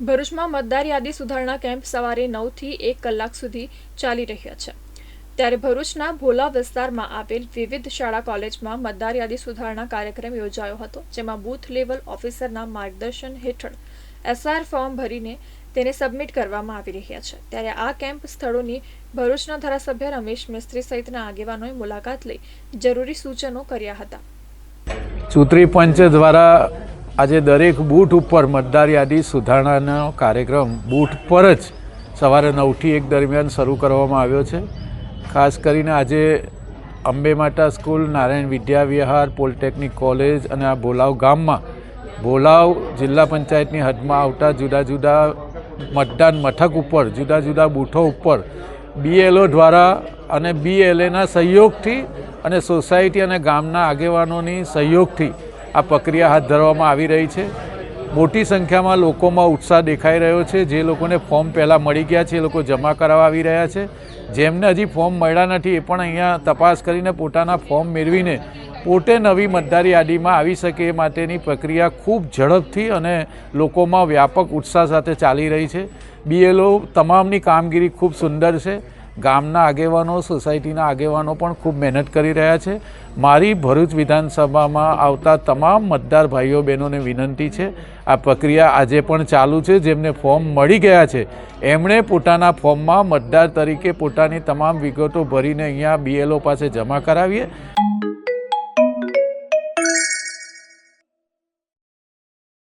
ભરૂચમાં મતદાર યાદી સુધારણા કેમ્પ સવારે નવથી એક કલાક સુધી ચાલી રહ્યા છે. ત્યારે ભરૂચના ભોલા વિસ્તારમાં આવેલ વિવિધ શાળા કોલેજમાં મતદાર યાદી સુધારણા કાર્યક્રમ યોજાયો હતો, જેમાં બૂથ લેવલ ઓફિસરના માર્ગદર્શન હેઠળ એસઆર ફોર્મ ભરીને તેને સબમિટ કરવામાં આવી રહ્યા છે. ત્યારે આ કેમ્પ સ્થળોની ભરૂચના ધારાસભ્ય રમેશ મિસ્ત્રી સહિતના આગેવાનોએ મુલાકાત લઈ જરૂરી સૂચનો કર્યા હતા. ચૂંટણી પંચ દ્વારા આજે દરેક બૂથ ઉપર મતદાર યાદી સુધારણાનો કાર્યક્રમ બૂથ પર જ સવારે નવથી એક દરમિયાન શરૂ કરવામાં આવ્યો છે. ખાસ કરીને આજે Ambe Mata school, Narayan Vidyavihar polytechnic college અને આ ભોલાવ ગામમાં ભોલાવ જિલ્લા પંચાયતની હદમાં આવતા જુદા જુદા મતદાન મથક ઉપર, જુદા જુદા બૂથો ઉપર બીએલઓ દ્વારા અને બીએલએના સહયોગથી અને સોસાયટી અને ગામના આગેવાનોની સહયોગથી આ પ્રક્રિયા હાથ ધરવામાં આવી રહી છે. મોટી સંખ્યામાં લોકોમાં ઉત્સાહ દેખાઈ રહ્યો છે. જે લોકોને ફોર્મ પહેલાં મળી ગયા છે, એ લોકો જમા કરાવવા આવી રહ્યા છે. જેમને હજી ફોર્મ મળ્યા નથી, એ પણ અહીંયા તપાસ કરીને પોતાના ફોર્મ મેળવીને પોતે નવી મતદાર યાદીમાં આવી શકે એ માટેની પ્રક્રિયા ખૂબ ઝડપથી અને લોકોમાં વ્યાપક ઉત્સાહ સાથે ચાલી રહી છે. બીએલઓ તમામની કામગીરી ખૂબ સુંદર છે. ગામના આગેવાનો, સોસાયટીના આગેવાનો પણ ખૂબ મહેનત કરી રહ્યા છે. મારી ભરૂચ વિધાનસભામાં આવતા તમામ મતદાર ભાઈઓ, બહેનોને વિનંતી છે. આ પ્રક્રિયા આજે પણ ચાલુ છે. જેમને ફોર્મ મળી ગયા છે, એમણે પોતાના ફોર્મમાં મતદાર તરીકે પોતાની તમામ વિગતો ભરીને અહીંયા બીએલઓ પાસે જમા કરાવીએ.